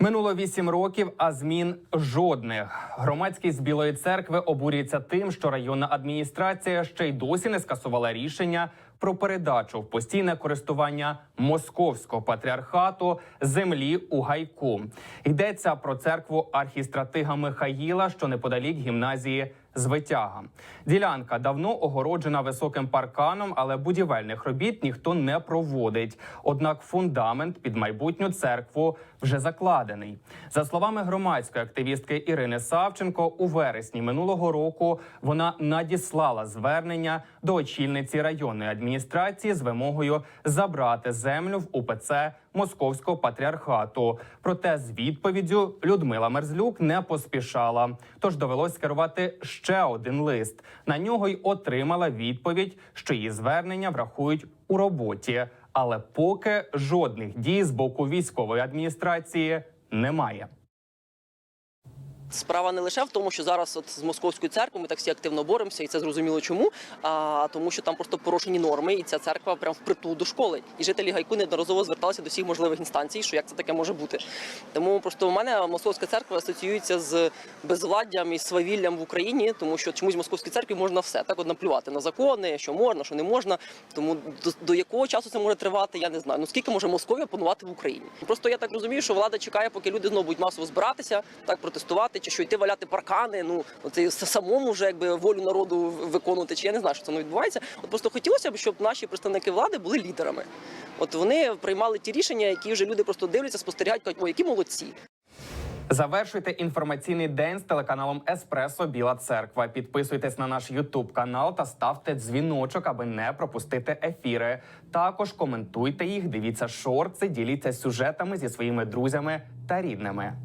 Минуло вісім років, а змін жодних. Громадськість Білої церкви обурюється тим, що районна адміністрація ще й досі не скасувала рішення про передачу в постійне користування московського патріархату землі у гайку. Йдеться про церкву архістратига Михаїла, що неподалік гімназії Звитяга. Ділянка давно огороджена високим парканом, але будівельних робіт ніхто не проводить. Однак фундамент під майбутню церкву вже закладений. За словами громадської активістки Ірини Савченко, у вересні минулого року вона надіслала звернення до очільниці районної адміністрації з вимогою забрати землю в УПЦ Московського патріархату. Проте з відповіддю Людмила Мерзлюк не поспішала. Тож довелось скерувати ще один лист. На нього й отримала відповідь, що її звернення врахують у роботі. Але поки жодних дій з боку військової адміністрації немає. Справа не лише в тому, що зараз от з московською церквою ми так всі активно боремося, і це зрозуміло чому. А тому, що там просто порушені норми, і ця церква прям впритул до школи. І жителі гайку неодноразово зверталися до всіх можливих інстанцій, що як це таке може бути. Тому просто у мене московська церква асоціюється з безвладдям і свавіллям в Україні, тому що чомусь в московській церкві можна все так от наплювати на закони, що можна, що не можна. Тому до, до якого часу це може тривати, я не знаю. Ну скільки може Московія панувати в Україні? Просто я так розумію, що влада чекає, поки люди знову будуть масово збиратися, так протестувати, чи що йти валяти паркани. Ну це самому вже якби волю народу виконувати. Чи я не знаю, що це не відбувається. От просто хотілося б, щоб наші представники влади були лідерами. От вони приймали ті рішення, які вже люди просто дивляться, спостерігають, кажуть, о, які молодці. Завершуйте інформаційний день з телеканалом Еспресо Біла Церква. Підписуйтесь на наш Ютуб канал та ставте дзвіночок, аби не пропустити ефіри. Також коментуйте їх, дивіться шорти, діліться сюжетами зі своїми друзями та рідними.